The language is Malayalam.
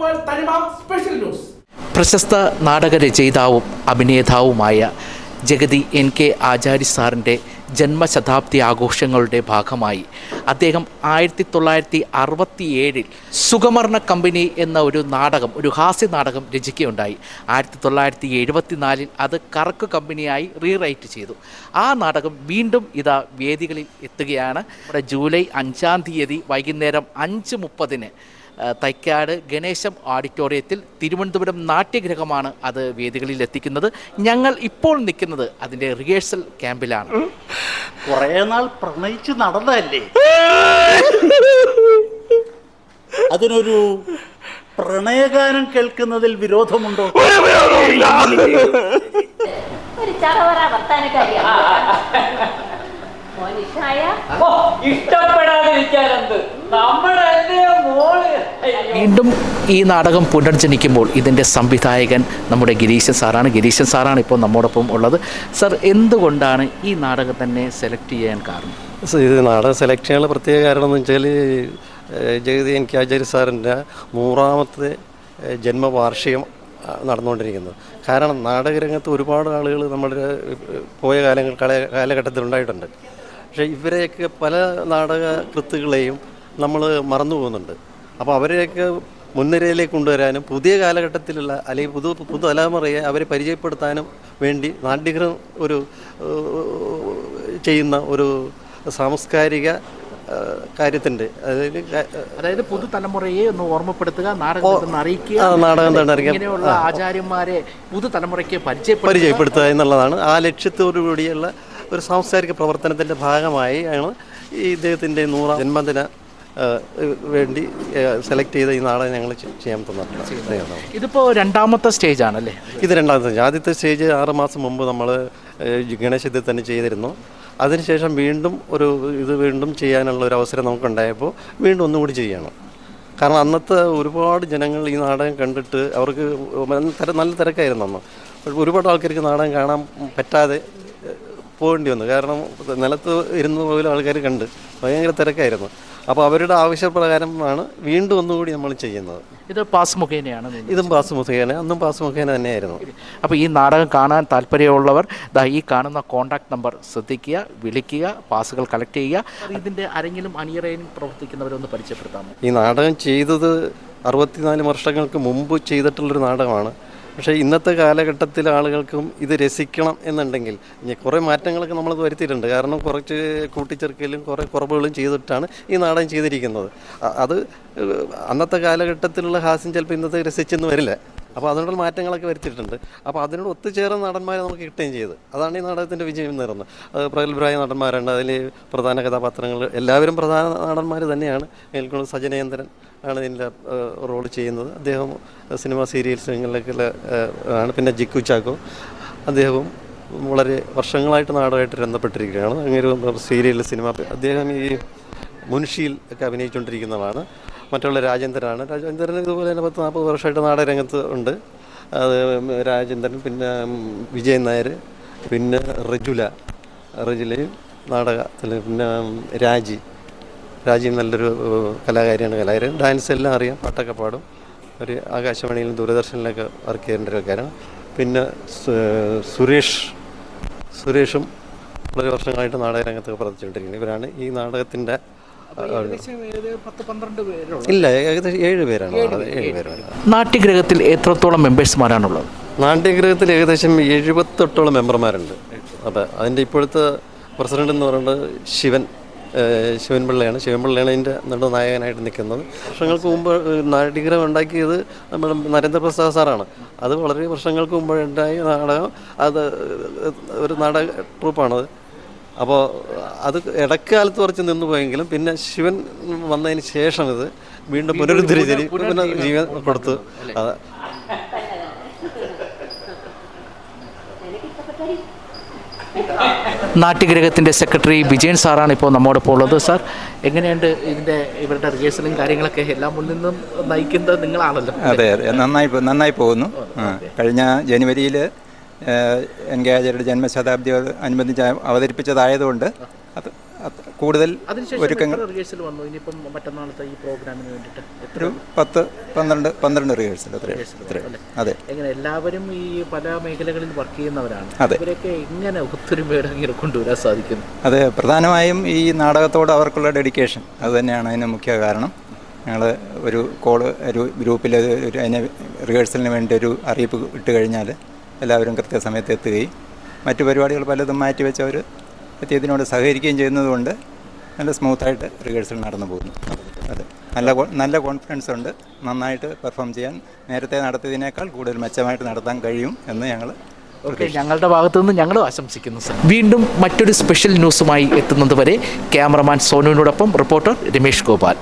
തനിമ സ്പെഷ്യൽ ന്യൂസ്. പ്രശസ്ത നാടകരചയിതാവും അഭിനേതാവുമായ ജഗതി എൻ കെ ആചാരി സാറിന്റെ ജന്മശതാബ്ദി ആഘോഷങ്ങളുടെ ഭാഗമായി അദ്ദേഹം ആയിരത്തി തൊള്ളായിരത്തി അറുപത്തി ഏഴിൽ സുഗമർണ കമ്പനി എന്ന ഒരു നാടകം ഒരു ഹാസ്യ നാടകം രചിക്കുകയുണ്ടായി. ആയിരത്തി തൊള്ളായിരത്തി എഴുപത്തി നാലിൽ അത് കറക്ക് കമ്പനിയായി റീറൈറ്റ് ചെയ്തു. ആ നാടകം വീണ്ടും ഇതാ വേദികളിൽ എത്തുകയാണ്. നമ്മുടെ ജൂലൈ അഞ്ചാം തീയതി വൈകുന്നേരം അഞ്ച് മുപ്പതിന് തൈക്കാട് ഗണേശം ഓഡിറ്റോറിയത്തിൽ തിരുവനന്തപുരം നാട്യഗ്രഹമാണ് അത് വേദികളിൽ എത്തിക്കുന്നത് ഞങ്ങൾ ഇപ്പോൾ നിൽക്കുന്നത് അതിന്റെ റിഹേഴ്സൽ ക്യാമ്പിലാണ്. കുറേ നാൾ പ്രണയിച്ച് നടന്നതല്ലേ? അതിനൊരു പ്രണയഗാനം കേൾക്കുന്നതിൽ വിരോധമുണ്ടോ? ഒരു ചറവറ വർത്താനക്കാരിയാ നമ്മുടെ മോൾ? വീണ്ടും ഈ നാടകം പുനർജനിക്കുമ്പോൾ ഇതിന്റെ സംവിധായകൻ നമ്മുടെ ഗിരീശൻ സാറാണ്. ഗിരീശൻ സാറാണ് ഇപ്പോൾ നമ്മോടൊപ്പം ഉള്ളത്. സർ എന്തുകൊണ്ടാണ് ഈ നാടകം തന്നെ സെലക്ട് ചെയ്യാൻ കാരണം? സർ ഇത് നാടകം സെലക്ട് ചെയ്യാനുള്ള പ്രത്യേക കാരണം എന്ന് വെച്ചാൽ ജഗതി എൻ കെ ആചാര്യ സാറിന്റെ നൂറാമത്തെ ജന്മവാർഷികം നടന്നുകൊണ്ടിരിക്കുന്നത്. കാരണം നാടകരംഗത്ത് ഒരുപാട് ആളുകൾ നമ്മുടെ പോയ കാലങ്ങൾ കാലഘട്ടത്തിൽ ഉണ്ടായിട്ടുണ്ട് പക്ഷേ ഇവരെയൊക്കെ പല നാടക കൃത്തുകളെയും നമ്മൾ മറന്നു പോകുന്നുണ്ട്. അപ്പോൾ അവരെയൊക്കെ മുൻനിരയിലേക്ക് കൊണ്ടുവരാനും പുതിയ കാലഘട്ടത്തിലുള്ള അല്ലെങ്കിൽ പുതു പുതുതലമുറയെ അവരെ പരിചയപ്പെടുത്താനും വേണ്ടി നാട്യഗ്രഹം ഒരു ചെയ്യുന്ന ഒരു സാംസ്കാരിക കാര്യത്തിന്റെ അതായത് അതായത് പുതുതലമുറയെ ഒന്ന് ഓർമ്മപ്പെടുത്തുക നാടകം അറിയിക്കുക നാടകം തന്നെ അറിയിക്കുക. ഇങ്ങനെയുള്ള ആചാര്യന്മാരെ പുതുതലമുറയ്ക്ക് പരിചയപ്പെടുത്തുക. എന്നുള്ളതാണ് ആ ലക്ഷ്യത്തോടു കൂടിയുള്ള ഒരു സാംസ്കാരിക പ്രവർത്തനത്തിന്റെ ഭാഗമായി ആണ് ഈ ഇദ്ദേഹത്തിന്റെ നൂറാം ജന്മദിന വേണ്ടി സെലക്ട് ചെയ്ത ഈ നാടകം ഞങ്ങൾ ചെയ്യാൻ തന്നിട്ടുണ്ട്. ഇതിപ്പോൾ രണ്ടാമത്തെ സ്റ്റേജ് ആണല്ലേ? ഇത് രണ്ടാമത്തെ സ്റ്റേജ്. ആദ്യത്തെ സ്റ്റേജ് ആറ് മാസം മുമ്പ് നമ്മൾ ഗണേശത്തിൽ തന്നെ ചെയ്തിരുന്നു. അതിനുശേഷം വീണ്ടും ഒരു ഇത് വീണ്ടും ചെയ്യാനുള്ള ഒരു അവസരം നമുക്കുണ്ടായപ്പോൾ വീണ്ടും ഒന്നുകൂടി ചെയ്യണം. കാരണം അന്നത്തെ ഒരുപാട് ജനങ്ങൾ ഈ നാടകം കണ്ടിട്ട് അവർക്ക് നല്ല തിര- നല്ല തിരക്കായിരുന്നു അന്ന്. ഒരുപാട് ആൾക്കാർക്ക് നാടകം കാണാൻ പറ്റാതെ പോകേണ്ടി വന്നു. കാരണം നിലത്ത് ഇരുന്ന് പോലും ആൾക്കാർ കണ്ട് ഭയങ്കര തിരക്കായിരുന്നു. അപ്പോൾ അവരുടെ ആവശ്യപ്രകാരമാണ് വീണ്ടും ഒന്നുകൂടി നമ്മൾ ചെയ്യുന്നത്. ഇത് പാസ് മുഖേനയാണ് ഇതും പാസ് മുഖേന അന്നും പാസ് മുഖേന തന്നെയായിരുന്നു. അപ്പോൾ ഈ നാടകം കാണാൻ താല്പര്യമുള്ളവർ ദാ ഈ കാണുന്ന കോൺടാക്ട് നമ്പർ ശ്രദ്ധിക്കുക വിളിക്കുക പാസുകൾ കളക്ട് ചെയ്യുക. ഇതിന്റെ ആരെങ്കിലും അണിയറയിലും പ്രവർത്തിക്കുന്നവരൊന്ന് പരിചയപ്പെടുത്താമോ? ഈ നാടകം ചെയ്തത് അറുപത്തിനാല് വർഷങ്ങൾക്ക് മുമ്പ് ചെയ്തിട്ടുള്ളൊരു നാടകമാണ്. പക്ഷേ ഇന്നത്തെ കാലഘട്ടത്തിൽ ആളുകൾക്കും ഇത് രസിക്കണം എന്നുണ്ടെങ്കിൽ ഇനി കുറേ മാറ്റങ്ങളൊക്കെ നമ്മൾ വരുത്തിയിട്ടുണ്ട്. കാരണം കുറച്ച് കൂട്ടിച്ചേർക്കലും കുറേ കുറവുകളും ചെയ്തിട്ടാണ് ഈ നാടകം ചെയ്തിരിക്കുന്നത്. അത് അന്നത്തെ കാലഘട്ടത്തിലുള്ള ഹാസ്യം ചിലപ്പോൾ ഇന്നത്തെ രസിച്ചെന്ന് വരില്ല. അപ്പോൾ അതിനുള്ള മാറ്റങ്ങളൊക്കെ വരുത്തിയിട്ടുണ്ട്. അപ്പോൾ അതിനോട് ഒത്തുചേർന്ന നടന്മാരെ നമുക്ക് കിട്ടുകയും ചെയ്തു. അതാണ് ഈ നാടകത്തിന്റെ വിജയം നേർന്നത് അത് പ്രഗത്ഭരായ നടന്മാരുണ്ട്. അതിൽ പ്രധാന കഥാപാത്രങ്ങൾ എല്ലാവരും പ്രധാന നടന്മാർ തന്നെയാണ്. എനിക്ക് സജനേന്ദ്രൻ ആണ് ഇതിന്റെ റോൾ ചെയ്യുന്നത്. അദ്ദേഹം സിനിമ സീരിയൽസുകളിലൊക്കെ ആണ്. പിന്നെ ജിക്കു ചാക്കോ. അദ്ദേഹവും വളരെ വർഷങ്ങളായിട്ട് നാടകമായിട്ട് ബന്ധപ്പെട്ടിരിക്കുകയാണ് അങ്ങനെ സീരിയൽ സിനിമ അദ്ദേഹം ഈ മുൻഷിയിൽ ഒക്കെ അഭിനയിച്ചുകൊണ്ടിരിക്കുന്നതാണ്. മറ്റുള്ള രാജേന്ദ്രനാണ്. രാജേന്ദ്രൻ ഇതുപോലെ തന്നെ പത്ത് നാൽപ്പത് വർഷമായിട്ട് നാടകരംഗത്ത് ഉണ്ട്. അത് രാജേന്ദ്രൻ പിന്നെ വിജയൻ നായർ പിന്നെ റജുല. റജുലയും നാടകത്തിൽ പിന്നെ രാജി. രാജീവ് നല്ലൊരു കലാകാരിയാണ്. കലാകാരൻ ഡാൻസ് എല്ലാം അറിയാം പാട്ടൊക്കെ പാടും. ഒരു ആകാശവാണിയിലും ദൂരദർശനിലൊക്കെ വർക്ക് ചെയ്യേണ്ട ഒരു പിന്നെ സുരേഷ്. സുരേഷും വളരെ വർഷങ്ങളായിട്ട് നാടകരംഗത്തൊക്കെ പ്രവർത്തിച്ചുകൊണ്ടിരിക്കുന്നത് ഇവരാണ് ഈ നാടകത്തിന്റെ ഇല്ല ഏകദേശം ഏഴ് പേരാണ്. നാടകം ഏഴ് പേരാണ് നാട്യഗ്രഹത്തിൽ എത്രത്തോളം മെമ്പേഴ്സ്മാരാണുള്ളത്? നാട്യഗ്രഹത്തിൽ ഏകദേശം എഴുപത്തെട്ടോളം മെമ്പർമാരുണ്ട്. അപ്പം അതിന്റെ ഇപ്പോഴത്തെ പ്രസിഡന്റ് എന്ന് പറയുന്നത് ശിവൻ ശിവൻപിള്ളയാണ്. ശിവൻപിള്ളയാണ് അതിന്റെ നെടുനായകനായിട്ട് നിൽക്കുന്നത്. വർഷങ്ങൾക്ക് മുമ്പ് നാട്യഗ്രഹം ഉണ്ടാക്കിയത് നമ്മുടെ നരേന്ദ്രപ്രസാദ് സാറാണ്. അത് വളരെ വർഷങ്ങൾക്ക് മുമ്പ് ഉണ്ടായ നാടകം. അത് ഒരു നാടക ട്രൂപ്പാണത് അപ്പോൾ അത് ഇടക്കാലത്ത് കുറച്ച് നിന്നു പോയെങ്കിലും പിന്നെ ശിവൻ വന്നതിന് ശേഷം ഇത് വീണ്ടും പുനരുദ്ധരിച്ച് ജീവൻ കൊടുത്തു. അതെ. നാട്യഗ്രഹത്തിന്റെ സെക്രട്ടറി വിജയൻ സാറാണ് ഇപ്പോൾ നമ്മോടൊപ്പം ഉള്ളത്. സാർ എങ്ങനെയുണ്ട് ഇതിന്റെ ഇവരുടെ റിഹേഴ്സലും കാര്യങ്ങളൊക്കെ? എല്ലാം മുന്നിൽ നിന്നും നയിക്കുന്നത് നിങ്ങളാണല്ലോ. അതെ അതെ. നന്നായി പോ- നന്നായി പോകുന്നു. കഴിഞ്ഞ ജനുവരിയിൽ എൻ കെ ആചാര്യയുടെ ജന്മശതാബ്ദി അനുബന്ധിച്ച് അവതരിപ്പിച്ചതായതുകൊണ്ട് അത് കൂടുതൽ ഒരുക്കങ്ങൾ ഒരു പത്ത് പന്ത്രണ്ട് പന്ത്രണ്ട് റിഹേഴ്സൽ അതെ. എങ്ങനെ എല്ലാവരും ഈ പല മേഖലകളിൽ വർക്ക് ചെയ്യുന്നവരാണ്. അതെ. ഇവരൊക്കെ എങ്ങനെ ഒത്തൊരുമയുടെ കൊണ്ടുവരാൻ സാധിക്കുന്നു? അതെ പ്രധാനമായും ഈ നാടകത്തോട് അവർക്കുള്ള ഡെഡിക്കേഷൻ അത് തന്നെയാണ് അതിന് മുഖ്യ കാരണം. ഞങ്ങൾ ഒരു കോൾ ഒരു ഗ്രൂപ്പിൽ ഒരു അതിന് റിഹേഴ്സലിന് വേണ്ടി ഒരു അറിയിപ്പ് ഇട്ട് കഴിഞ്ഞാൽ എല്ലാവരും കൃത്യസമയത്ത് എത്തുകയും മറ്റു പരിപാടികൾ പലതും മാറ്റിവെച്ചവർ എത്തിയതിനോട് സഹകരിക്കുകയും ചെയ്യുന്നതുകൊണ്ട് നല്ല സ്മൂത്തായിട്ട് റിഹേഴ്സൽ നടന്നു പോകുന്നു. അതെ നല്ല നല്ല കോൺഫിഡൻസ് ഉണ്ട്. നന്നായിട്ട് പെർഫോം ചെയ്യാൻ നേരത്തെ നടത്തിയതിനേക്കാൾ കൂടുതൽ മെച്ചമായിട്ട് നടത്താൻ കഴിയും എന്ന് ഞങ്ങൾ ഓക്കെ ഞങ്ങളുടെ ഭാഗത്തു നിന്ന് ഞങ്ങളും ആശംസിക്കുന്നു സർ. വീണ്ടും മറ്റൊരു സ്പെഷ്യൽ ന്യൂസുമായി എത്തുന്നത് വരെ ക്യാമറമാൻ സോനുവിനോടൊപ്പം റിപ്പോർട്ടർ രമേഷ് ഗോപാൽ.